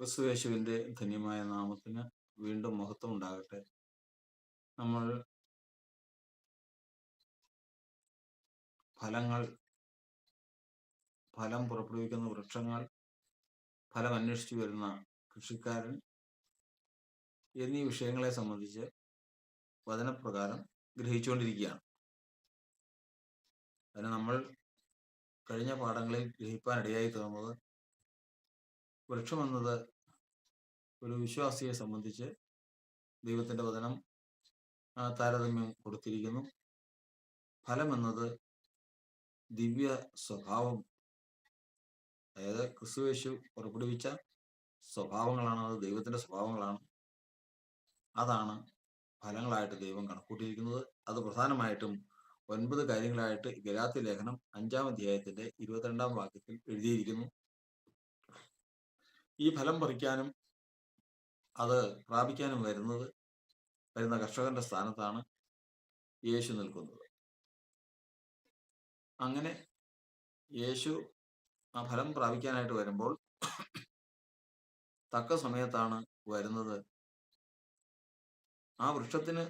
ക്രിസ്തുയേശുവിന്റെ ധന്യമായ നാമത്തിന് വീണ്ടും മഹത്വം ഉണ്ടാകട്ടെ നമ്മൾ ഫലങ്ങൾ ഫലം പുറപ്പെടുവിക്കുന്ന വൃക്ഷങ്ങൾ ഫലം അന്വേഷിച്ചു വരുന്ന കൃഷിക്കാരൻ എന്നീ വിഷയങ്ങളെ സംബന്ധിച്ച് വചനപ്രകാരം ഗ്രഹിച്ചുകൊണ്ടിരിക്കുകയാണ്. അതിന് നമ്മൾ കഴിഞ്ഞ പാഠങ്ങളിൽ ഗ്രഹിപ്പാനിടയായി തീർന്നത് വൃക്ഷമെന്നത് ഒരു വിശ്വാസിയെ സംബന്ധിച്ച് ദൈവത്തിന്റെ വചനം താരതമ്യം കൊടുത്തിരിക്കുന്നു. ഫലമെന്നത് ദിവ്യ സ്വഭാവം. അതായത് ക്രിസ്തുവേശു പുറപ്പെടുവിച്ച സ്വഭാവങ്ങളാണ് അത് ദൈവത്തിന്റെ സ്വഭാവങ്ങളാണ്. അതാണ് ഫലങ്ങളായിട്ട് ദൈവം കണക്കൂട്ടിയിരിക്കുന്നത്. അത് പ്രധാനമായിട്ടും ഒൻപത് കാര്യങ്ങളായിട്ട് ഗലാത്തി ലേഖനം അഞ്ചാം അധ്യായത്തിന്റെ ഇരുപത്തിരണ്ടാം വാക്യത്തിൽ എഴുതിയിരിക്കുന്നു. ഈ ഫലം പറിക്കാനും അത് പ്രാപിക്കാനും വരുന്നത് വരുന്ന കർഷകന്റെ സ്ഥാനത്താണ് യേശു നിൽക്കുന്നത്. അങ്ങനെ യേശു ആ ഫലം പ്രാപിക്കാനായിട്ട് വരുമ്പോൾ തക്ക സമയത്താണ് വരുന്നത്. ആ വൃക്ഷത്തിന്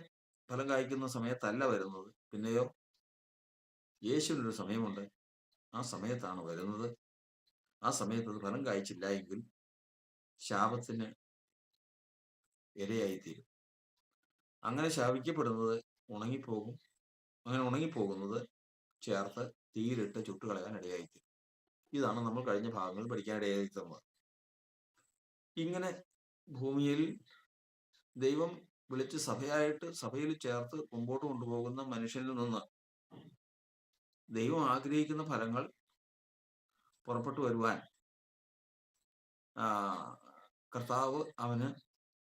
ഫലം കായ്ക്കുന്ന സമയത്തല്ല വരുന്നത്. പിന്നെയോ യേശുവിനൊരു സമയമുണ്ട്. ആ സമയത്താണ് വരുന്നത്. ആ സമയത്ത് അത് ഫലം കായ്ച്ചില്ല എങ്കിൽ ശാപത്തിന് ഇരയായിത്തീരും. അങ്ങനെ ശാപിക്കപ്പെടുന്നത് ഉണങ്ങിപ്പോകും അങ്ങനെ ഉണങ്ങിപ്പോകുന്നത് ചേർത്ത് തീയിലിട്ട് ചുട്ടുകളയാൻ ഇടയായിത്തീരും. ഇതാണ് നമ്മൾ കഴിഞ്ഞ ഭാഗങ്ങളിൽ പഠിക്കാൻ ഇടയായി തന്നത്. ഇങ്ങനെ ഭൂമിയിൽ ദൈവം വിളിച്ച് സഭയായിട്ട് സഭയിൽ ചേർത്ത് മുമ്പോട്ട് കൊണ്ടുപോകുന്ന മനുഷ്യനിൽ നിന്ന് ദൈവം ആഗ്രഹിക്കുന്ന ഫലങ്ങൾ പുറപ്പെട്ടു വരുവാൻ കർത്താവ് അവന്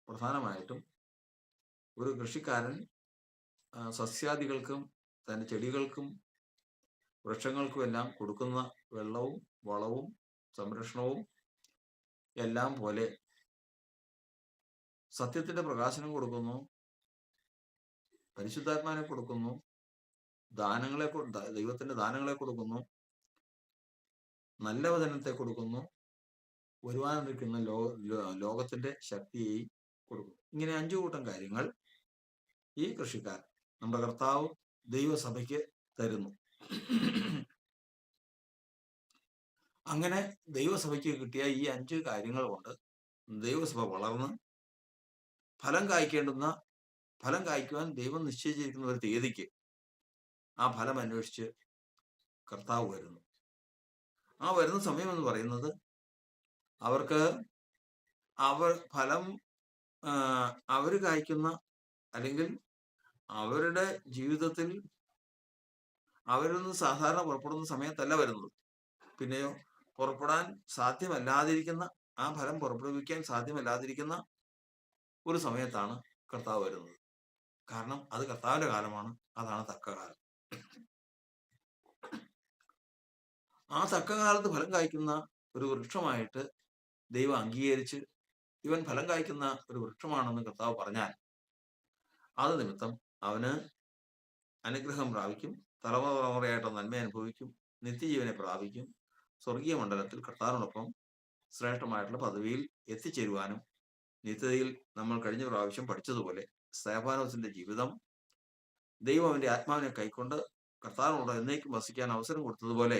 പ്രധാനമായിട്ടും ഒരു കൃഷിക്കാരൻ സസ്യാദികൾക്കും തന്റെ ചെടികൾക്കും വൃക്ഷങ്ങൾക്കും എല്ലാം കൊടുക്കുന്ന വെള്ളവും വളവും സംരക്ഷണവും എല്ലാം പോലെ സത്യത്തിന്റെ പ്രകാശനം കൊടുക്കുന്നു പരിശുദ്ധാത്മാനെ കൊടുക്കുന്നു ദാനങ്ങളെ ദൈവത്തിന്റെ ദാനങ്ങളെ കൊടുക്കുന്നു നല്ല വചനത്തെ കൊടുക്കുന്നു വരുവാനിരിക്കുന്ന ലോ ലോ- ലോകത്തിന്റെ ശക്തിയെ കൊടുക്കും. ഇങ്ങനെ അഞ്ചു കൂട്ടം കാര്യങ്ങൾ ഈ കൃഷിക്കാർ നമ്മുടെ കർത്താവ് ദൈവസഭയ്ക്ക് തരുന്നു. അങ്ങനെ ദൈവസഭയ്ക്ക് കിട്ടിയ ഈ അഞ്ച് കാര്യങ്ങൾ കൊണ്ട് ദൈവസഭ വളർന്ന് ഫലം കായ്ക്കേണ്ടുന്ന ഫലം കായ്ക്കുവാൻ ദൈവം നിശ്ചയിച്ചിരിക്കുന്ന ഒരു തീയതിക്ക് ആ ഫലം അന്വേഷിച്ച് കർത്താവ് വരുന്നു. ആ വരുന്ന സമയം എന്ന് പറയുന്നത് അവർക്ക് അവർ ഫലം അവർ കായ്ക്കുന്ന അല്ലെങ്കിൽ അവരുടെ ജീവിതത്തിൽ അവരൊന്നും സാധാരണ പുറപ്പെടുന്ന സമയത്തല്ല വരുന്നത്. പിന്നെയോ പുറപ്പെടാൻ സാധ്യമല്ലാതിരിക്കുന്ന ആ ഫലം പുറപ്പെടുവിക്കാൻ സാധ്യമല്ലാതിരിക്കുന്ന ഒരു സമയത്താണ് കർത്താവ് വരുന്നത്. കാരണം അത് കർത്താവിന്റെ കാലമാണ് അതാണ് തക്ക കാലം ആ തക്ക കാലത്ത് ഫലം കായ്ക്കുന്ന ഒരു വൃക്ഷമായിട്ട് ദൈവം അംഗീകരിച്ച് ഇവൻ ഫലം കായ്ക്കുന്ന ഒരു വൃക്ഷമാണെന്ന് കർത്താവ് പറഞ്ഞാൽ അത് നിമിത്തം അവന് അനുഗ്രഹം പ്രാപിക്കും തലമുറ തലമുറയായിട്ട് നന്മ അനുഭവിക്കും നിത്യജീവനെ പ്രാപിക്കും. സ്വർഗീയ മണ്ഡലത്തിൽ കർത്താവിനോടൊപ്പം ശ്രേഷ്ഠമായിട്ടുള്ള പദവിയിൽ എത്തിച്ചേരുവാനും നിത്യതയിൽ നമ്മൾ കഴിഞ്ഞ പ്രാവശ്യം പഠിച്ചതുപോലെ സ്തേഫാനോസിന്റെ ജീവിതം ദൈവം അവന്റെ ആത്മാവിനെ കൈക്കൊണ്ട് കർത്താവിനോട് എന്നേക്കും വസിക്കാൻ അവസരം കൊടുത്തതുപോലെ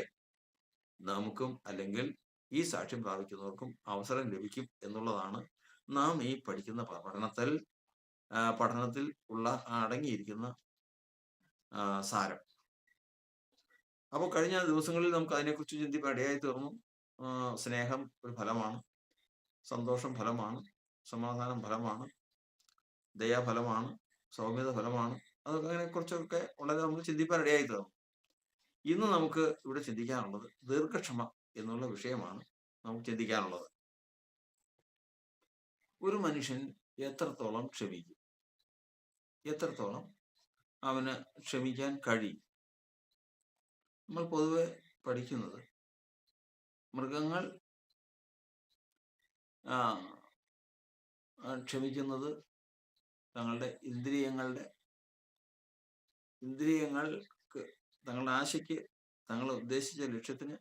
നമുക്കും അല്ലെങ്കിൽ ഈ സാക്ഷ്യം പ്രാപിക്കുന്നവർക്കും അവസരം ലഭിക്കും എന്നുള്ളതാണ് നാം ഈ പഠിക്കുന്ന പഠനത്തിൽ പഠനത്തിൽ ഉള്ള അടങ്ങിയിരിക്കുന്ന സാരം. അപ്പോൾ കഴിഞ്ഞ ദിവസങ്ങളിൽ നമുക്ക് അതിനെക്കുറിച്ച് ചിന്തിക്കാൻ ഇടയായി തീർന്നു. സ്നേഹം ഒരു ഫലമാണ് സന്തോഷം ഫലമാണ് സമാധാനം ഫലമാണ് ദയാഫലമാണ് സൗമ്യത ഫലമാണ് അതൊക്കെ അങ്ങനെ കുറച്ചൊക്കെ വളരെ നമുക്ക് ചിന്തിക്കാൻ ഇടയായി തീർന്നു. ഇന്ന് നമുക്ക് ഇവിടെ ചിന്തിക്കാനുള്ളത് ദീർഘക്ഷമ എന്നുള്ള വിഷയമാണ് നമുക്ക് ചിന്തിക്കാനുള്ളത്. ഒരു മനുഷ്യൻ എത്രത്തോളം ക്ഷമിക്കും? എത്രത്തോളം അവന് ക്ഷമിക്കാൻ കഴിയും? നമ്മൾ പൊതുവെ പഠിക്കുന്നത് മൃഗങ്ങൾ ക്ഷമിക്കുന്നത് തങ്ങളുടെ ഇന്ദ്രിയങ്ങളുടെ ഇന്ദ്രിയങ്ങൾക്ക് തങ്ങളുടെ ആശയ്ക്ക് തങ്ങൾ ഉദ്ദേശിച്ച ലക്ഷ്യത്തിന്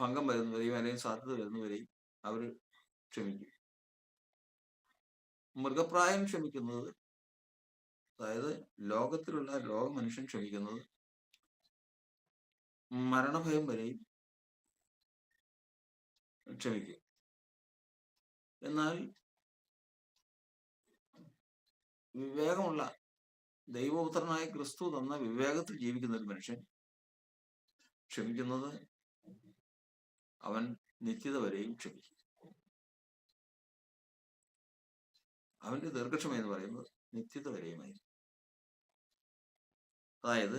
ഭംഗം വരുന്നവരെയും അല്ലെങ്കിൽ സാധ്യത വരുന്നവരെയും അവർ ക്ഷമിക്കും. മൃഗപ്രായം ക്ഷമിക്കുന്നത് അതായത് ലോകത്തിലുള്ള ലോക മനുഷ്യൻ ക്ഷമിക്കുന്നത് മരണഭയം വരെയും ക്ഷമിക്കും. എന്നാൽ വിവേകമുള്ള ദൈവപുത്രനായ ക്രിസ്തു തന്ന വിവേകത്തിൽ ജീവിക്കുന്ന ഒരു മനുഷ്യൻ ക്ഷമിക്കുന്നത് അവൻ നിത്യത വരെയും ക്ഷമിക്കും. അവന്റെ ദീർഘക്ഷമ എന്ന് പറയുന്നത് നിത്യത വരെയുമായിരിക്കും. അതായത്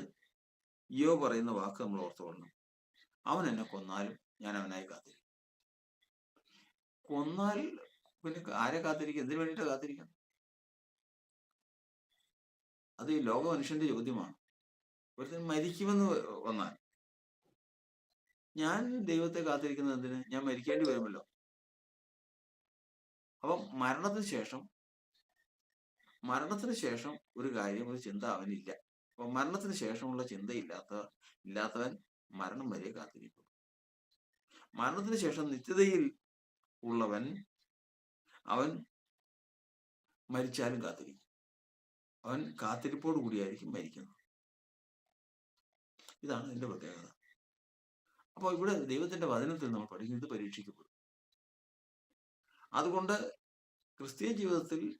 യോ പറയുന്ന വാക്ക് നമ്മൾ ഓർത്തുകൊള്ളണം. അവൻ എന്നെ കൊന്നാലും ഞാൻ അവനായി കാത്തിരിക്കും. കൊന്നാൽ പിന്നെ ആരെ കാത്തിരിക്കും? എന്തിനു വേണ്ടിയിട്ട് കാത്തിരിക്കണം അത് ഈ ലോക മനുഷ്യന്റെ ചോദ്യമാണ്. ഒരുത്തൻ മരിക്കുമെന്ന് വന്നാൽ ഞാൻ ദൈവത്തെ കാത്തിരിക്കുന്നത് എന്തിന് ഞാൻ മരിക്കേണ്ടി വരുമല്ലോ. അപ്പം മരണത്തിന് ശേഷം മരണത്തിന് ശേഷം ഒരു കാര്യം ഒരു ചിന്ത അവനില്ല. അപ്പൊ മരണത്തിന് ശേഷമുള്ള ചിന്തയില്ലാത്ത ഇല്ലാത്തവൻ മരണം വരെ കാത്തിരിക്കും മരണത്തിന് ശേഷം നിത്യതയിൽ ഉള്ളവൻ അവൻ മരിച്ചാലും കാത്തിരിക്കും. അവൻ കാത്തിരിപ്പോട് കൂടിയായിരിക്കും മരിക്കുന്നത്. ഇതാണ് ഇതിന്റെ പ്രത്യേകത. അപ്പോൾ ഇവിടെ ദൈവത്തിന്റെ വചനത്തിൽ നമ്മൾ പഠിക്കുന്നത് പരീക്ഷിക്കപ്പെടും. അതുകൊണ്ട് ക്രിസ്ത്യൻ ജീവിതത്തിൽ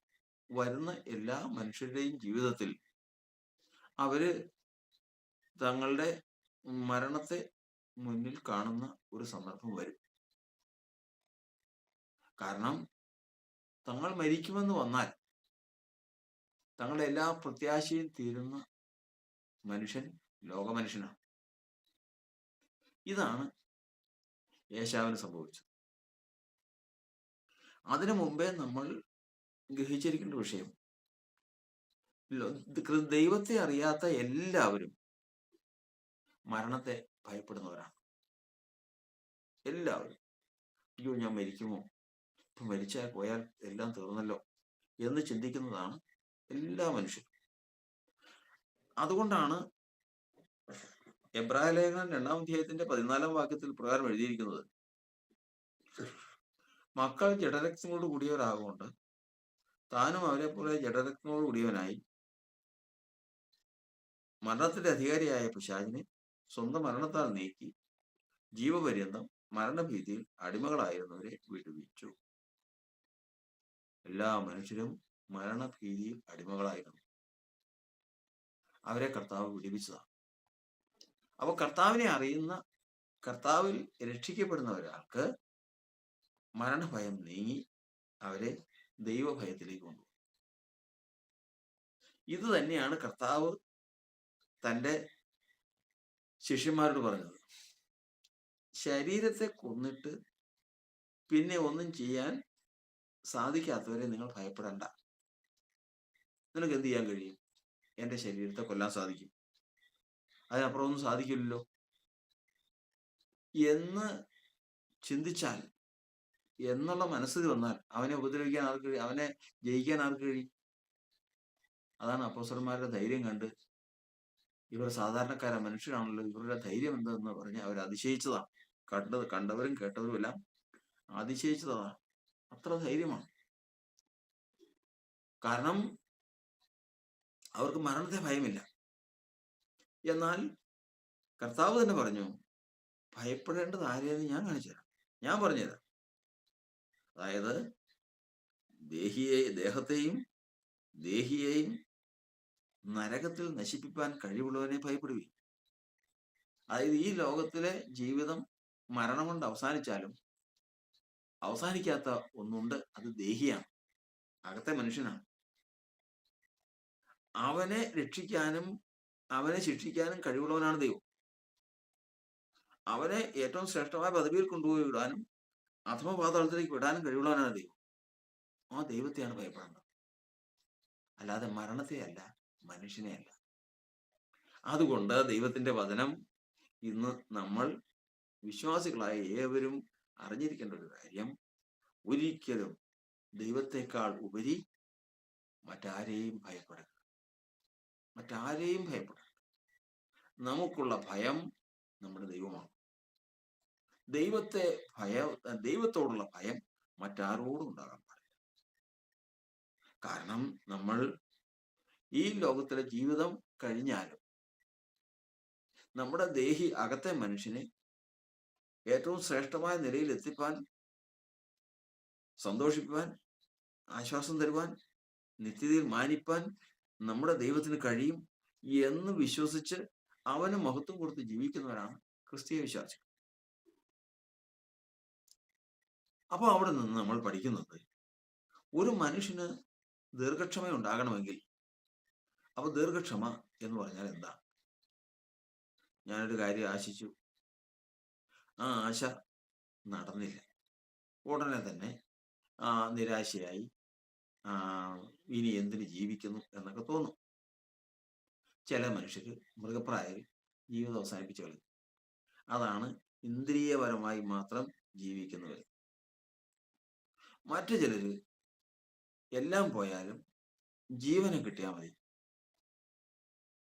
വരുന്ന എല്ലാ മനുഷ്യരുടെയും ജീവിതത്തിൽ അവർ തങ്ങളുടെ മരണത്തെ മുന്നിൽ കാണുന്ന ഒരു സന്ദർഭം വരും. കാരണം തങ്ങൾ മരിക്കുമെന്ന് വന്നാൽ തങ്ങളുടെ എല്ലാ പ്രത്യാശയും തീരുന്ന മനുഷ്യൻ ലോകമനുഷ്യനാണ്. ഇതാണ് യേശാവിന് സംഭവിച്ചത്. അതിനു മുമ്പേ നമ്മൾ ഗ്രഹിച്ചിരിക്കേണ്ട വിഷയം. ദൈവത്തെ അറിയാത്ത എല്ലാവരും മരണത്തെ ഭയപ്പെടുന്നവരാണ്. എല്ലാവരും. അയ്യോ ഞാൻ മരിക്കുമോ? ഇപ്പൊ മരിച്ചാൽ പോയാൽ എല്ലാം തീർന്നല്ലോ എന്ന് ചിന്തിക്കുന്നതാണ് എല്ലാ മനുഷ്യരും. അതുകൊണ്ടാണ് എബ്രായ ലേഖനം രണ്ടാം അധ്യായത്തിന്റെ പതിനാലാം വാക്യത്തിൽ പ്രകാരം എഴുതിയിരിക്കുന്നത്. മക്കൾ ജഡരക്തങ്ങളോട് കൂടിയവരാകൊണ്ട് താനും അവരെ പോലെ ജഡരക്തങ്ങളോട് കൂടിയവനായി. മരണത്തിന്റെ അധികാരിയായ പിശാചിനെ സ്വന്തം മരണത്താൽ നീക്കി ജീവപര്യന്തം മരണഭീതിയിൽ അടിമകളായിരുന്നവരെ വിടുവിച്ചു. എല്ലാ മനുഷ്യരും മരണഭീതിയിൽ അടിമകളായിരുന്നു. അവരെ കർത്താവ് വിടിവിച്ചതാണ്. അപ്പൊ കർത്താവിനെ അറിയുന്ന കർത്താവിൽ രക്ഷിക്കപ്പെടുന്ന ഒരാൾക്ക് മരണഭയം നീങ്ങി അവരെ ദൈവഭയത്തിലേക്ക് കൊണ്ടുപോകും. ഇത് തന്നെയാണ് കർത്താവ് തന്റെ ശിഷ്യന്മാരോട് പറഞ്ഞത്. ശരീരത്തെ കൊന്നിട്ട് പിന്നെ ഒന്നും ചെയ്യാൻ സാധിക്കാത്തവരെ നിങ്ങൾ ഭയപ്പെടണ്ട. നിനക്ക് എന്ത് ചെയ്യാൻ കഴിയും? എന്റെ ശരീരത്തെ കൊല്ലാൻ സാധിക്കും. അതിനപ്പുറം ഒന്നും സാധിക്കില്ലല്ലോ. എന്ന് ചിന്തിച്ചാൽ എന്നുള്ള മനസ്സിൽ വന്നാൽ അവനെ ഉപദ്രവിക്കാൻ ആർക്ക് കഴിയും അവനെ ജയിക്കാൻ ആർക്ക് കഴിയും? അതാണ് അപ്പോസർമാരുടെ ധൈര്യം കണ്ട് ഇവർ സാധാരണക്കാര മനുഷ്യരാണല്ലോ. ഇവരുടെ ധൈര്യം എന്തെന്ന് പറഞ്ഞ് അവർ അതിശയിച്ചതാണ്. കണ്ടത് കണ്ടവരും കേട്ടവരും എല്ലാം അതിശയിച്ചതാണ്. അത്ര ധൈര്യമാണ്. കാരണം അവർക്ക് മരണത്തെ ഭയമില്ല. എന്നാൽ കർത്താവ് തന്നെ പറഞ്ഞു ഭയപ്പെടേണ്ടത് ആരെയെന്ന് ഞാൻ കാണിച്ചുതരാം ഞാൻ പറഞ്ഞുതരാം അതായത് ദേഹിയെ ദേഹത്തെയും ദേഹിയെയും നരകത്തിൽ നശിപ്പിക്കാൻ കഴിവുള്ളവനെ ഭയപ്പെടുവി അതായത് ഈ ലോകത്തിലെ ജീവിതം മരണം കൊണ്ട് അവസാനിച്ചാലും അവസാനിക്കാത്ത ഒന്നുണ്ട് അത് ദേഹിയാണ്. അകത്തെ മനുഷ്യനാണ്. അവനെ രക്ഷിക്കാനും അവനെ ശിക്ഷിക്കാനും കഴിവുള്ളവനാണ് ദൈവം. അവനെ ഏറ്റവും ശ്രേഷ്ഠമായ പദവിയിൽ കൊണ്ടുപോയി വിടാനും അഥമ പാതാളത്തിലേക്ക് വിടാനും കഴിവുള്ളവനാണ് ദൈവം. ആ ദൈവത്തെയാണ് ഭയപ്പെടേണ്ടത്. അല്ലാതെ മരണത്തെയല്ല മനുഷ്യനെയല്ല. മനുഷ്യനെ അതുകൊണ്ട് ദൈവത്തിന്റെ വചനം ഇന്ന് നമ്മൾ വിശ്വാസികളായ ഏവരും അറിഞ്ഞിരിക്കേണ്ട ഒരു കാര്യം ഒരിക്കലും ദൈവത്തെക്കാൾ ഉപരി മറ്റാരെയും ഭയപ്പെടരുത്. മറ്റാരെയും ഭയപ്പെടരുത് നമുക്കുള്ള ഭയം നമ്മുടെ ദൈവമാണ്. ദൈവത്തെ ഭയ ദൈവത്തോടുള്ള ഭയം മറ്റാരോടും ഉണ്ടാകാൻ പാടില്ല. കാരണം നമ്മൾ ഈ ലോകത്തിലെ ജീവിതം കഴിഞ്ഞാലും നമ്മുടെ ദേഹി അകത്തെ മനുഷ്യനെ ഏറ്റവും ശ്രേഷ്ഠമായ നിലയിൽ എത്തിപ്പാൻ സന്തോഷിപ്പാൻ ആശ്വാസം തരുവാൻ നിത്യതയിൽ മാനിപ്പാൻ നമ്മുടെ ദൈവത്തിന് കഴിയും എന്ന് വിശ്വസിച്ച് അവന് മഹത്വം കൊടുത്ത് ജീവിക്കുന്നവരാണ് ക്രിസ്തീയ വിശ്വാസികൾ. അപ്പോൾ അവിടെ നിന്ന് നമ്മൾ പഠിക്കുന്നത് ഒരു മനുഷ്യന് ദീർഘക്ഷമ ഉണ്ടാകണമെങ്കിൽ അപ്പൊ ദീർഘക്ഷമ എന്ന് പറഞ്ഞാൽ എന്താ? ഞാനൊരു കാര്യം ആശിച്ചു. ആ ആശ നടന്നില്ല. ഉടനെ തന്നെ നിരാശയായി. ഇനി എന്തിന് ജീവിക്കുന്നു എന്നൊക്കെ തോന്നും. ചില മനുഷ്യർ മൃഗപ്രായർ ജീവിതം അവസാനിപ്പിച്ചു കളയും. അതാണ് ഇന്ദ്രിയപരമായി മാത്രം ജീവിക്കുന്നവർ. മറ്റു ചിലര് എല്ലാം പോയാലും ജീവനെ കിട്ടിയാൽ മതി.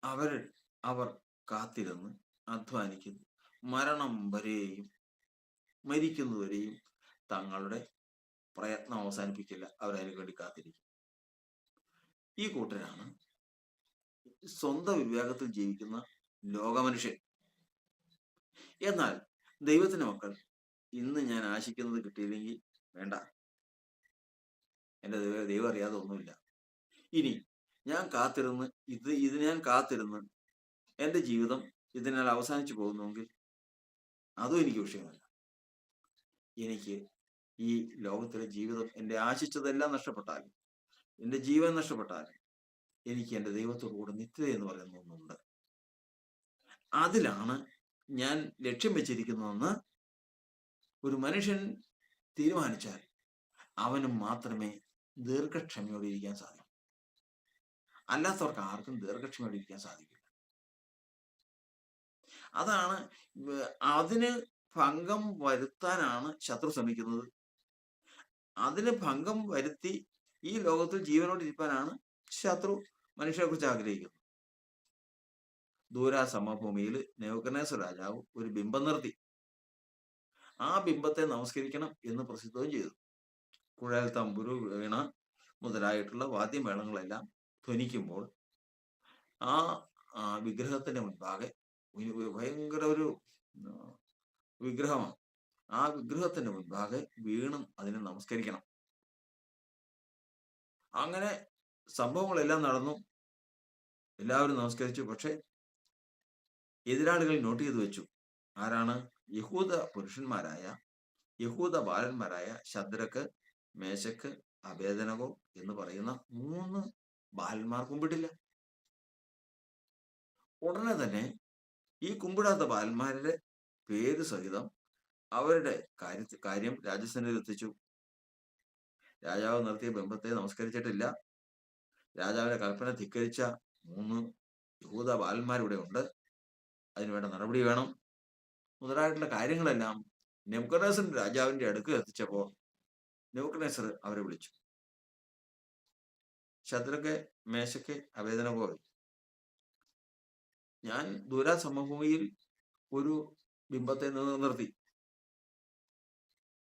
അവർ അവർ കാത്തിരുന്ന് അധ്വാനിക്കുന്നു. മരണം വരെയും മരിക്കുന്നവരെയും തങ്ങളുടെ പ്രയത്നം അവസാനിപ്പിക്കില്ല. അവരതിനു വേണ്ടി കാത്തിരിക്കും. ഈ കൂട്ടരാണ് സ്വന്തം വിവേകത്തിൽ ജീവിക്കുന്ന ലോകമനുഷ്യൻ. എന്നാൽ ദൈവത്തിന്റെ മക്കൾ ഇന്ന് ഞാൻ ആശിക്കുന്നത് കിട്ടിയില്ലെങ്കിൽ വേണ്ട. എന്റെ ദൈവം ദൈവം അറിയാതെ ഒന്നുമില്ല. ഇനി ഞാൻ കാത്തിരുന്ന് ഇത് ഇത് ഞാൻ കാത്തിരുന്ന് എന്റെ ജീവിതം ഇതിനാൽ അവസാനിച്ചു പോകുന്നുവെങ്കിൽ അതും എനിക്ക് വിഷയമല്ല. എനിക്ക് ഈ ലോകത്തിലെ ജീവിതം എന്റെ ആശിച്ചതെല്ലാം നഷ്ടപ്പെട്ടാലും എന്റെ ജീവൻ നഷ്ടപ്പെട്ടാലും എനിക്ക് എന്റെ ദൈവത്തോടു കൂടെ നിത്യത എന്ന് പറയുന്ന ഒന്നുണ്ട്. അതിലാണ് ഞാൻ ലക്ഷ്യം വെച്ചിരിക്കുന്നതെന്ന് ഒരു മനുഷ്യൻ തീരുമാനിച്ചാൽ അവന് മാത്രമേ ദീർഘക്ഷമയോടെ ഇരിക്കാൻ സാധിക്കൂ. അല്ലാത്തവർക്ക് ആർക്കും ദീർഘക്ഷമയോടെ ഇരിക്കാൻ സാധിക്കില്ല. അതാണ് അതിന് ഭംഗം വരുത്താനാണ് ശത്രു ശ്രമിക്കുന്നത്. അതിന് ഭംഗം വരുത്തി ഈ ലോകത്തിൽ ജീവനോട് ഇരിക്കാനാണ് ശത്രു മനുഷ്യരെ കുറിച്ച് ആഗ്രഹിക്കുന്നത്. ദൂരാ സമഭൂമിയിൽ നെവക്കനേശ്വര രാജാവ് ഒരു ബിംബം നിർത്തി. ആ ബിംബത്തെ നമസ്കരിക്കണം എന്ന് പ്രസിദ്ധവും ചെയ്തു. കുഴൽ തമ്പുരു വീണ മുതലായിട്ടുള്ള വാദ്യമേളങ്ങളെല്ലാം ധ്വനിക്കുമ്പോൾ ആ വിഗ്രഹത്തിന്റെ മുൻപാകെ ഭയങ്കര ഒരു വിഗ്രഹമാണ്. ആ വിഗ്രഹത്തിന്റെ മുൻപാകെ വീണും അതിനെ നമസ്കരിക്കണം. അങ്ങനെ സംഭവങ്ങളെല്ലാം നടന്നു. എല്ലാവരും നമസ്കരിച്ചു. പക്ഷെ എതിരാളികൾ നോട്ട് ചെയ്തു വെച്ചു. ആരാണ്? യഹൂദ പുരുഷന്മാരായ യഹൂദ ബാലന്മാരായ ശദ്രക്ക് മേശക്ക് അഭേദനകോ എന്ന് പറയുന്ന മൂന്ന് ബാലന്മാർ കുമ്പിട്ടില്ല. ഉടനെ തന്നെ ഈ കുമ്പിടാത്ത ബാലന്മാരുടെ പേര് സഹിതം അവരുടെ കാര്യ കാര്യം രാജസേനയിൽ എത്തിച്ചു. രാജാവ് നിർത്തിയ ബിംബത്തെ നമസ്കരിച്ചിട്ടില്ല. രാജാവിന്റെ കൽപ്പന ധിക്കരിച്ച മൂന്ന് യഹൂദ ബാലന്മാരിവിടെ ഉണ്ട്. അതിനുവേണ്ട നടപടി വേണം. മുതലായിട്ടുള്ള കാര്യങ്ങളെല്ലാം നെബുക്കനേസർ രാജാവിന്റെ അടുക്ക് എത്തിച്ചപ്പോൾ നെബുക്കനേസർ അവരെ വിളിച്ചു. ശത്രുക്കെ മേശയ്ക്ക് അവേദന പോയി ഞാൻ ദൂരാ സമഭൂമിയിൽ ഒരു ബിംബത്തെ നിർത്തി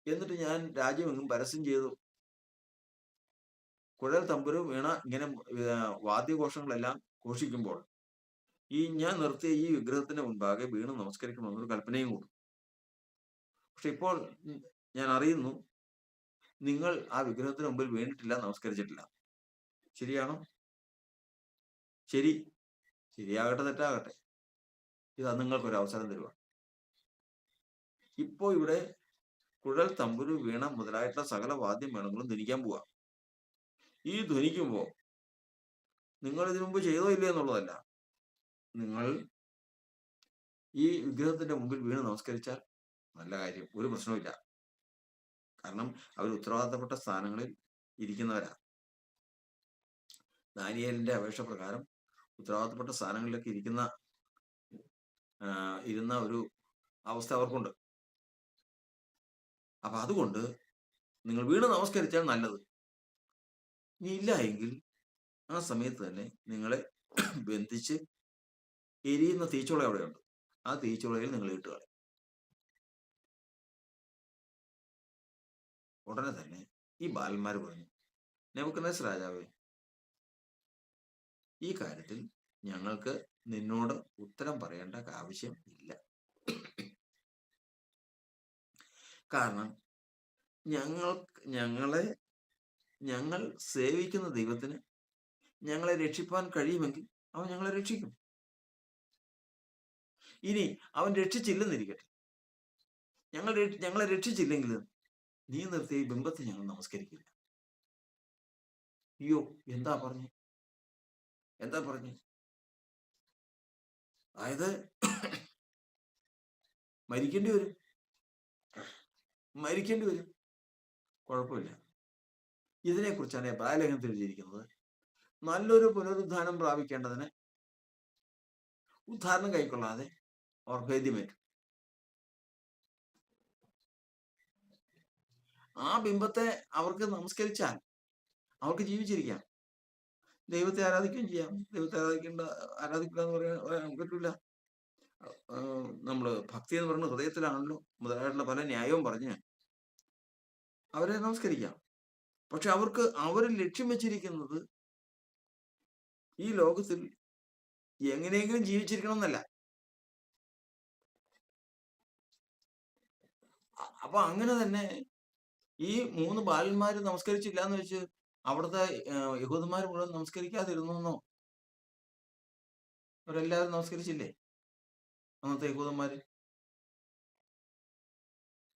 എന്നിട്ട് ഞാൻ രാജ്യമെങ്ങും പരസ്യം ചെയ്തു. കുഴൽ തമ്പുരു വീണ ഇങ്ങനെ വാദ്യഘോഷങ്ങളെല്ലാം ഘോഷിക്കുമ്പോൾ ഈ ഞാൻ നിർത്തിയ ഈ വിഗ്രഹത്തിന്റെ മുൻപാകെ വീണ് നമസ്കരിക്കണമെന്നൊരു കൽപ്പനയും കൂടും. പക്ഷെ ഇപ്പോൾ ഞാൻ അറിയുന്നു നിങ്ങൾ ആ വിഗ്രഹത്തിന് മുമ്പിൽ വീണിട്ടില്ല നമസ്കരിച്ചിട്ടില്ല. ശരിയാണോ? ശരി. ശരിയാകട്ടെ തെറ്റാകട്ടെ. ഇത് നിങ്ങൾക്കൊരു അവസരം തരുക ഇപ്പോ ഇവിടെ കുഴൽ തമ്പുരു വീണ മുതലായിട്ടുള്ള സകല വാദ്യം വേണങ്ങളും ധരിക്കാൻ പോവാ. ഈ ധ്വനിക്കുമ്പോൾ നിങ്ങൾ ഇതിനു മുമ്പ് ചെയ്തോ ഇല്ല എന്നുള്ളതല്ല. നിങ്ങൾ ഈ വിഗ്രഹത്തിന്റെ മുമ്പിൽ വീണ് നമസ്കരിച്ചാൽ നല്ല കാര്യം. ഒരു പ്രശ്നവുമില്ല. കാരണം അവർ ഉത്തരവാദിത്തപ്പെട്ട സ്ഥാനങ്ങളിൽ ഇരിക്കുന്നവരാ. ദാനിയലിന്റെ അപേക്ഷ പ്രകാരം ഉത്തരവാദിത്തപ്പെട്ട സ്ഥാനങ്ങളിലൊക്കെ ഇരിക്കുന്ന ഇരുന്ന ഒരു അവസ്ഥ അവർക്കുണ്ട്. അപ്പൊ അതുകൊണ്ട് നിങ്ങൾ വീണ് നമസ്കരിച്ചാൽ നല്ലത്. ഇനി ഇല്ല എങ്കിൽ ആ സമയത്ത് തന്നെ നിങ്ങളെ ബന്ധിച്ച് എരിയുന്ന തീച്ചുള അവിടെയുണ്ട്. ആ തീച്ചുളയിൽ നിങ്ങൾ ഇട്ടുക ഉടനെ തന്നെ ഈ ബാലന്മാർ പറഞ്ഞു നെബുക്കദ്നേസർ രാജാവേ ഈ കാര്യത്തിൽ ഞങ്ങൾക്ക് നിന്നോട് ഉത്തരം പറയേണ്ട ആവശ്യം ഇല്ല. കാരണം ഞങ്ങൾ ഞങ്ങളെ ഞങ്ങൾ സേവിക്കുന്ന ദൈവത്തിന് ഞങ്ങളെ രക്ഷിപ്പാൻ കഴിയുമെങ്കിൽ അവൻ ഞങ്ങളെ രക്ഷിക്കും. ഇനി അവൻ രക്ഷിച്ചില്ലെന്നിരിക്കട്ടെ. ഞങ്ങൾ ഞങ്ങളെ രക്ഷിച്ചില്ലെങ്കിൽ നീ നിർത്തിയ ബിംബത്തെ ഞങ്ങൾ നമസ്കരിക്കില്ല. അയ്യോ എന്താ പറഞ്ഞു? എന്താ പറഞ്ഞു? അതായത് മരിക്കേണ്ടി വരും. മരിക്കേണ്ടി വരും. കുഴപ്പമില്ല. ഇതിനെക്കുറിച്ചാണ് ബാലലേഖനത്തിൽ എഴുതിയിരിക്കുന്നത്. നല്ലൊരു പുനരുദ്ധാനം പ്രാപിക്കേണ്ടതിന് ഉദ്ധാരണം കൈക്കൊള്ളാതെ അവർ ഭേദ്യമേറ്റു ആ ബിംബത്തെ അവർക്ക് നമസ്കരിച്ചാൽ അവർക്ക് ജീവിച്ചിരിക്കാം. ദൈവത്തെ ആരാധിക്കുകയും ചെയ്യാം. ദൈവത്തെ ആരാധിക്കേണ്ട ആരാധിക്കുക എന്ന് പറയാൻ പറയാൻ പറ്റില്ല നമ്മൾ ഭക്തി എന്ന് പറയുന്നത് ഹൃദയത്തിലാണല്ലോ. മുതലായിട്ടുള്ള പല ന്യായവും പറഞ്ഞ് അവരെ നമസ്കരിക്കാം. പക്ഷെ അവർക്ക് അവർ ലക്ഷ്യം വെച്ചിരിക്കുന്നത് ഈ ലോകത്തിൽ എങ്ങനെയെങ്കിലും ജീവിച്ചിരിക്കണം എന്നല്ല അപ്പൊ അങ്ങനെ തന്നെ ഈ മൂന്ന് ബാലന്മാര് നമസ്കരിച്ചില്ല എന്ന് വെച്ച് അവിടുത്തെ യഹൂദന്മാർ മുഴുവൻ നമസ്കരിക്കാതിരുന്നു അവരെല്ലാവരും നമസ്കരിച്ചില്ലേ? അന്നത്തെ യഹൂദന്മാര്?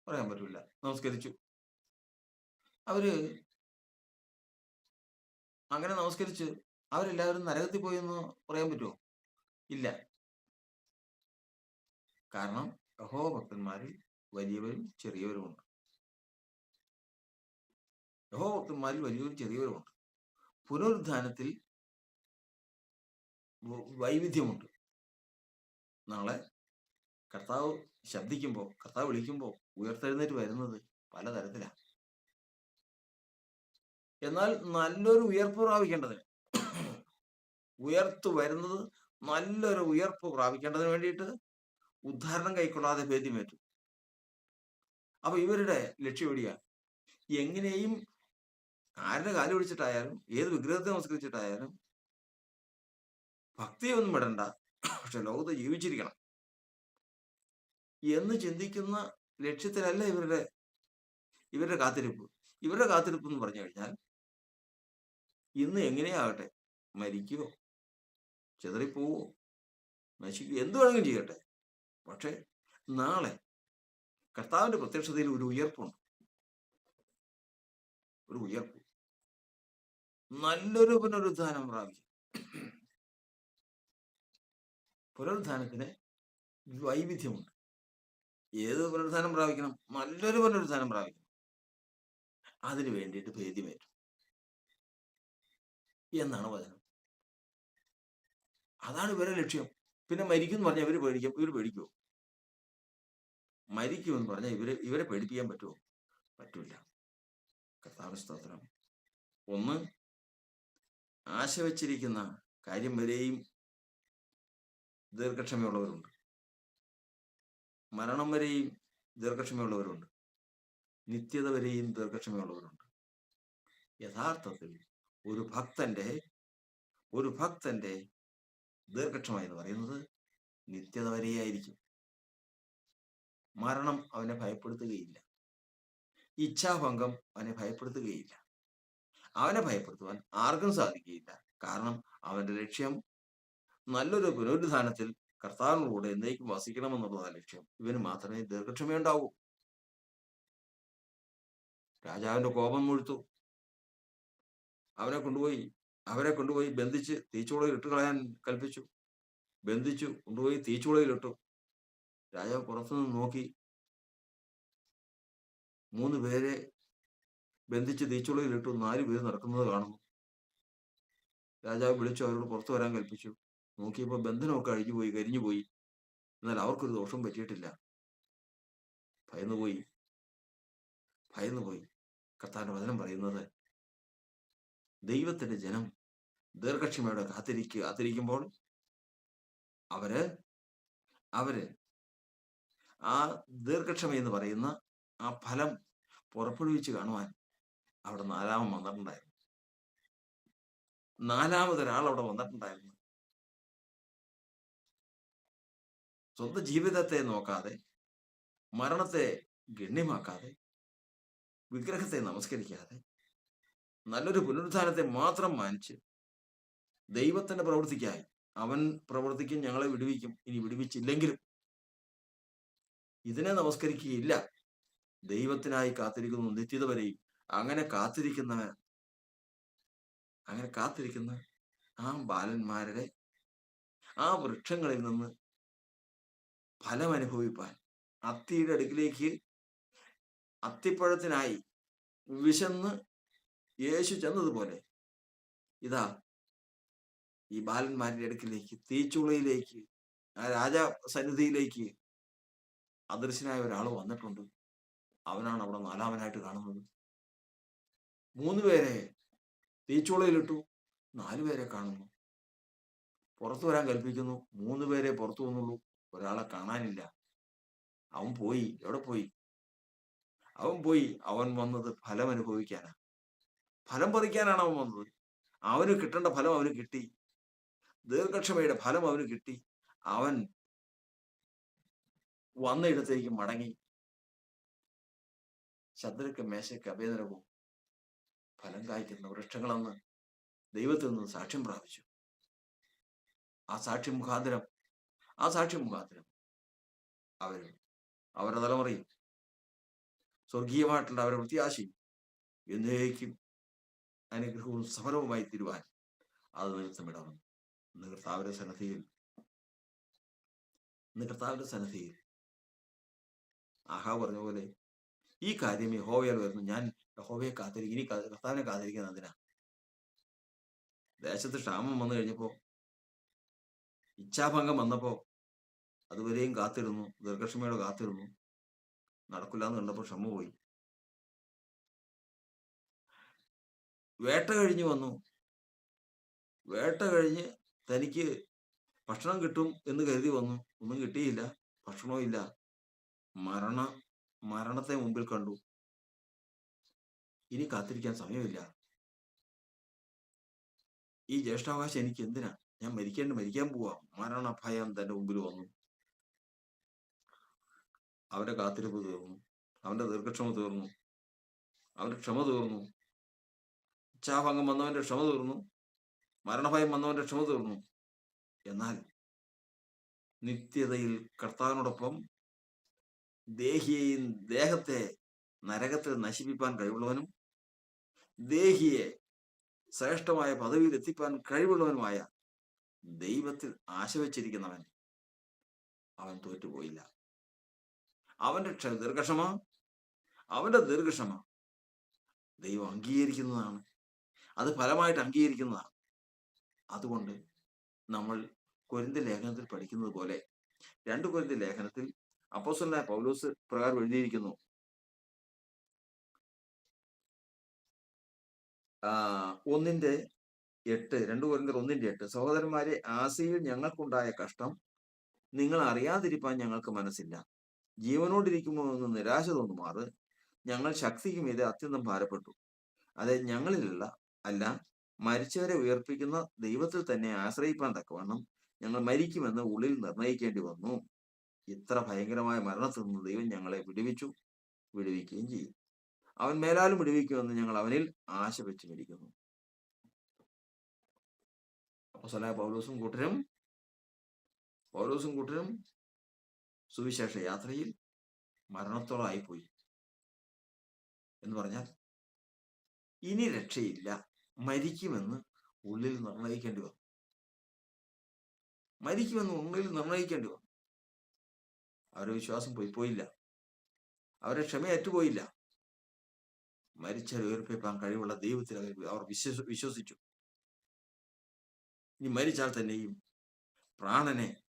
പറയാൻ പറ്റൂല. നമസ്കരിച്ചു. അവർ അങ്ങനെ നമസ്കരിച്ച് അവരെല്ലാവരും നരകത്തിൽ പോയി എന്ന് പറയാൻ പറ്റുമോ ഇല്ല. കാരണം യഹോ ഭക്തന്മാരിൽ വലിയവരും ചെറിയവരുമുണ്ട്. യഹോ ഭക്തന്മാരിൽ വലിയവരും ചെറിയവരുമുണ്ട്. പുനരുദ്ധാനത്തിൽ വൈവിധ്യമുണ്ട്. നാളെ കർത്താവ് ശബ്ദിക്കുമ്പോൾ കർത്താവ് വിളിക്കുമ്പോൾ ഉയർത്തെഴുന്നേറ്റ് വരുന്നത് പലതരത്തിലാണ് എന്നാൽ നല്ലൊരു ഉയർപ്പ് പ്രാപിക്കേണ്ടതിന്. ഉയർത്തു വരുന്നത് നല്ലൊരു ഉയർപ്പ് പ്രാപിക്കേണ്ടതിന് വേണ്ടിയിട്ട് ഉദ്ധാരണം കൈക്കൊള്ളാതെ ഭേദ്യമേറ്റു അപ്പൊ ഇവരുടെ ലക്ഷ്യം എവിടെയാ? എങ്ങനെയും ആരുടെ കാൽ പിടിച്ചിട്ടായാലും ഏത് വിഗ്രഹത്തെ നമസ്കരിച്ചിട്ടായാലും ഭക്തിയൊന്നും വിടണ്ട. പക്ഷെ ലോകത്ത് ജീവിച്ചിരിക്കണം. എന്ന് ചിന്തിക്കുന്ന ലക്ഷ്യത്തിലല്ല ഇവരുടെ ഇവരുടെ കാത്തിരിപ്പ്. ഇവരുടെ കാത്തിരിപ്പ് എന്ന് പറഞ്ഞു കഴിഞ്ഞാൽ ഇന്ന് എങ്ങനെയാകട്ടെ? മരിക്കുവോ? ചെതറിപ്പോവോ? നശിക്കുക എന്ത് വേണമെങ്കിലും ചെയ്യട്ടെ. പക്ഷേ നാളെ കർത്താവിന്റെ പ്രത്യക്ഷതയിൽ ഒരു ഉയർപ്പുണ്ട്. ഒരു ഉയർപ്പ്. നല്ലൊരു പുനരുദ്ധാനം പ്രാപിക്കും. പുനരുദ്ധാനത്തിന് വൈവിധ്യമുണ്ട്. ഏത് പുനരുദ്ധാനം പ്രാപിക്കണം? നല്ലൊരു പുനരുദ്ധാനം പ്രാപിക്കണം. അതിനു വേണ്ടിയിട്ട് ഭേദ്യമേറ്റു എന്നാണ് വചനം. അതാണ് ഇവരുടെ ലക്ഷ്യം. പിന്നെ മരിക്കും എന്ന് പറഞ്ഞാൽ ഇവർ പേടിക്കും. ഇവർ പേടിക്കുമോ മരിക്കും എന്ന് പറഞ്ഞാൽ ഇവരെ ഇവരെ പേടിപ്പിക്കാൻ പറ്റുമോ പറ്റൂല. കർത്താവ് സ്തോത്രം. ഒന്ന് ആശ വച്ചിരിക്കുന്ന കാര്യം വരെയും ദീർഘക്ഷമയുള്ളവരുണ്ട്. മരണം വരെയും ദീർഘക്ഷമയുള്ളവരുണ്ട്. നിത്യത വരെയും ദീർഘക്ഷമയുള്ളവരുണ്ട്. യഥാർത്ഥത്തിൽ ഒരു ഭക്തന്റെ ഒരു ഭക്തന്റെ ദീർഘക്ഷമ എന്ന് പറയുന്നത് നിത്യത വരെയായിരിക്കും. മരണം അവനെ ഭയപ്പെടുത്തുകയില്ല. ഇച്ഛാഭംഗം അവനെ ഭയപ്പെടുത്തുകയില്ല. അവനെ ഭയപ്പെടുത്തുവാൻ ആർക്കും സാധിക്കുകയില്ല. കാരണം അവന്റെ ലക്ഷ്യം നല്ലൊരു പുനരുദ്ധാനത്തിൽ കർത്താവിനോട് എന്നേക്കും വസിക്കണമെന്നുള്ളതാണ് ലക്ഷ്യം. ഇവന് മാത്രമേ ദീർഘക്ഷമയുണ്ടാവൂ. രാജാവിന്റെ കോപം മുഴുത്തു. അവനെ കൊണ്ടുപോയി അവരെ കൊണ്ടുപോയി ബന്ധിച്ച് തീച്ചുളയിൽ ഇട്ട് കളയാൻ കൽപ്പിച്ചു. ബന്ധിച്ചു കൊണ്ടുപോയി തീച്ചുളയിൽ ഇട്ടു. രാജാവ് പുറത്തുനിന്ന് നോക്കി. മൂന്ന് പേരെ ബന്ധിച്ച് തീച്ചുളയിൽ ഇട്ടു. നാല് പേര് നടക്കുന്നത് കാണുന്നു. രാജാവ് വിളിച്ചു അവരോട് പുറത്തു വരാൻ കൽപ്പിച്ചു. നോക്കിയപ്പോൾ ബന്ധനമൊക്കെ അഴിഞ്ഞുപോയി കരിഞ്ഞുപോയി. എന്നാൽ അവർക്കൊരു ദോഷം പറ്റിയിട്ടില്ല. ഭയന്നുപോയി. ഭയന്നുപോയി. കർത്താവിന്റെ വചനം പറയുന്നത് ദൈവത്തിന്റെ ജനം ദീർഘക്ഷമയോടെ കാത്തിരിക്കുക കാത്തിരിക്കുമ്പോൾ അവർ അവർ ആ ദീർഘക്ഷമ എന്ന് പറയുന്ന ആ ഫലം പുറപ്പെടുവിച്ച് കാണുവാൻ അവിടെ നാലാമൻ വന്നിട്ടുണ്ടായിരുന്നു. നാലാമതൊരാൾ അവിടെ വന്നിട്ടുണ്ടായിരുന്നു. സ്വന്തം ജീവിതത്തെ നോക്കാതെ മരണത്തെ ഗണ്യമാക്കാതെ വിഗ്രഹത്തെ നമസ്കരിക്കാതെ നല്ലൊരു പുനരുദ്ധാനത്തെ മാത്രം മാനിച്ച് ദൈവത്തിന്റെ പ്രവൃത്തിക്കായി അവൻ പ്രവർത്തിക്കും ഞങ്ങളെ വിടുവിക്കും. ഇനി വിടുവിച്ചില്ലെങ്കിലും ഇതിനെ നമസ്കരിക്കുകയില്ല. ദൈവത്തിനായി കാത്തിരിക്കുന്നു നിത്യത വരെയും. അങ്ങനെ കാത്തിരിക്കുന്ന അങ്ങനെ കാത്തിരിക്കുന്ന ആ ബാലന്മാരുടെ ആ വൃക്ഷങ്ങളിൽ നിന്ന് ഫലം അനുഭവിപ്പാൻ അത്തിയുടെ അടുക്കിലേക്ക് അത്തിപ്പഴത്തിനായി വിശന്ന് യേശു ചെന്നതുപോലെ ഇതാ ഈ ബാലന്മാരുടെ അടുക്കിലേക്ക് തീച്ചുളയിലേക്ക് ആ രാജ സന്നിധിയിലേക്ക് അദൃശ്യനായ ഒരാൾ വന്നിട്ടുണ്ട്. അവനാണ് അവിടെ നാലാമനായിട്ട് കാണുന്നത്. മൂന്ന് പേരെ തീച്ചുളയിലിട്ടു നാലു പേരെ കാണുന്നു. പുറത്തു വരാൻ കൽപ്പിക്കുന്നു. മൂന്ന് പേരെ പുറത്തു വന്നുള്ളൂ. ഒരാളെ കാണാനില്ല. അവൻ പോയി. എവിടെ പോയി? അവൻ പോയി. അവൻ വന്നത് ഫലം അനുഭവിക്കാനാ ഫലം പറിക്കാനാണ് അവൻ വന്നത്. അവന് കിട്ടേണ്ട ഫലം അവന് കിട്ടി. ദീർഘക്ഷമയുടെ ഫലം അവന് കിട്ടി. അവൻ വന്നയിടത്തേക്ക് മടങ്ങി. ശത്രുക്ക് മേശയ്ക്ക് അഭേദനവും ഫലം കായ്ക്കുന്ന വൃക്ഷങ്ങളെന്ന് ദൈവത്തിൽ നിന്ന് സാക്ഷ്യം പ്രാപിച്ചു. ആ സാക്ഷ്യം മുഖാന്തരം ആ സാക്ഷ്യം മുഖാന്തരം അവരും അവരുടെ തലമുറയും സ്വർഗീയമായിട്ടുള്ള അവരുടെ പ്രത്യാശയും എന്നേക്കും അനുഗ്രഹവും സമരവുമായി തീരുവാൻ അത് നിമിത്തമിടണം ഇന്ന് കർത്താവിന്റെ സന്നദ്ധിയിൽ ഇന്ന് കർത്താവിന്റെ സന്നദ്ധിയിൽ ആഹാ പറഞ്ഞ പോലെ ഈ കാര്യം യഹോവയാൽ വരുന്നു. ഞാൻ യഹോവയെ കാത്തിരിക്കും. ഇനി കർത്താവിനെ കാത്തിരിക്കുന്ന അതിനാ ദേശത്ത് ക്ഷാമം വന്നു കഴിഞ്ഞപ്പോ ഇച്ഛാഭംഗം വന്നപ്പോ അതുവരെയും കാത്തിരുന്നു. ദീർഘക്ഷമയോടെ കാത്തിരുന്നു. നടക്കില്ല എന്ന് കണ്ടപ്പോ ക്ഷമ പോയി. വേട്ട കഴിഞ്ഞ് വന്നു. വേട്ട കഴിഞ്ഞ് തനിക്ക് ഭക്ഷണം കിട്ടും എന്ന് കരുതി വന്നു. ഒന്നും കിട്ടിയില്ല. ഭക്ഷണവും ഇല്ല. മരണ മരണത്തെ മുമ്പിൽ കണ്ടു. ഇനി കാത്തിരിക്കാൻ സമയമില്ല. ഈ ജ്യേഷ്ഠാവകാശം എനിക്ക് എന്തിനാ? ഞാൻ മരിക്കേണ്ട മരിക്കാൻ പോവാ. മരണഭയം തന്റെ മുമ്പിൽ വന്നു. അവന്റെ കാത്തിരിപ്പ് തീർന്നു. അവന്റെ ദീർഘക്ഷമ തീർന്നു. അവന്റെ ക്ഷമ തീർന്നു. ഇച്ഛാഭംഗം വന്നവന്റെ ക്ഷമ തീർന്നു. മരണഭയം വന്നവന്റെ ക്ഷമ തീർന്നു. എന്നാൽ നിത്യതയിൽ കർത്താവിനോടൊപ്പം ദേഹിയെയും ദേഹത്തെ നരകത്തിൽ നശിപ്പിക്കാൻ കഴിവുള്ളവനും ദേഹിയെ ശ്രേഷ്ഠമായ പദവിയിൽ എത്തിപ്പാൻ കഴിവുള്ളവനുമായ ദൈവത്തിൽ ആശ വെച്ചിരിക്കുന്നവൻ അവൻ തോറ്റുപോയില്ല. അവന്റെ ക്ഷ- ദീർഘക്ഷമ അവന്റെ ദീർഘക്ഷമ ദൈവം അംഗീകരിക്കുന്നതാണ്. അത് ഫലമായിട്ട് അംഗീകരിക്കുന്നതാണ്. അതുകൊണ്ട് നമ്മൾ കൊരിന്ത ലേഖനത്തിൽ പഠിക്കുന്നത് പോലെ രണ്ട് കൊരിന്ത ലേഖനത്തിൽ അപ്പോസലായ പൗലോസ് പ്രകാരം എഴുതിയിരിക്കുന്നു. ഒന്നിന്റെ എട്ട് രണ്ടു കൊരിന്തർ ഒന്നിന്റെ എട്ട് സഹോദരന്മാരെ ആസിയിൽ ഞങ്ങൾക്കുണ്ടായ കഷ്ടം നിങ്ങൾ അറിയാതിരിപ്പാൻ ഞങ്ങൾക്ക് മനസ്സില്ല. ജീവനോടിരിക്കുമോ എന്ന് നിരാശ തോന്നുമാറ് ഞങ്ങൾ ശക്തിക്ക് മീതെ അത്യന്തം ഭാരപ്പെട്ടു. അതെ ഞങ്ങളിലുള്ള അല്ല മരിച്ചവരെ ഉയർപ്പിക്കുന്ന ദൈവത്തിൽ തന്നെ ആശ്രയിപ്പാൻ തക്കവണ്ണം ഞങ്ങൾ മരിക്കുമെന്ന് ഉള്ളിൽ നിർണയിക്കേണ്ടി വന്നു. ഇത്ര ഭയങ്കരമായ മരണത്തിൽ നിന്ന് ദൈവം ഞങ്ങളെ വിടുവിച്ചു വിടുവിക്കുകയും ചെയ്യും. അവൻ മേലാലും വിടുവിക്കുമെന്ന് ഞങ്ങൾ അവനിൽ ആശ വെച്ച് മരിക്കുന്നു അപ്പോസ്തലനായ പൗലോസും കൂട്ടരും പൗലോസും കൂട്ടരും സുവിശേഷ യാത്രയിൽ മരണത്തോളായിപ്പോയി. എന്ന് പറഞ്ഞാൽ ഇനി രക്ഷയില്ല. മരിക്കുമെന്ന് ഉള്ളിൽ നിർണയിക്കേണ്ടി വന്നു. മരിക്കുമെന്ന് ഉള്ളിൽ നിർണയിക്കേണ്ടി വന്നു. അവരുടെ വിശ്വാസം പോയി പോയില്ല. അവരുടെ ക്ഷമ പോയില്ല മരിച്ചാൽ ഉയർപ്പിപ്പാൻ കഴിവുള്ള ദൈവത്തിൽ അവർ വിശ്വസ വിശ്വസിച്ചു. ഇനി മരിച്ചാൽ തന്നെയും പ്രാണനെ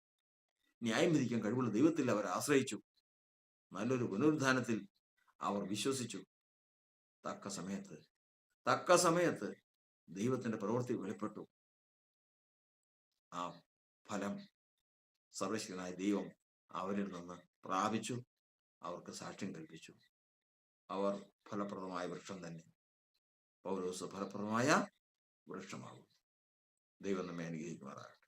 ന്യായം വിധിക്കാൻ കഴിവുള്ള ദൈവത്തിൽ അവർ ആശ്രയിച്ചു. നല്ലൊരു പുനരുദ്ധാനത്തിൽ അവർ വിശ്വസിച്ചു. തക്ക സമയത്ത് തക്ക സമയത്ത് ദൈവത്തിന്റെ പ്രവൃത്തി വെളിപ്പെട്ടു. ആ ഫലം സർവശക്തനായ ദൈവം അവരിൽ നിന്ന് പ്രാപിച്ചു. അവർക്ക് സാക്ഷ്യം കൽപ്പിച്ചു. അവർ ഫലപ്രദമായ വൃക്ഷം തന്നെ. പൗരോസ് ഫലപ്രദമായ വൃക്ഷമാകും ദൈവം നമ്മെ അനുഗ്രഹിക്കുമാറാകട്ടെ.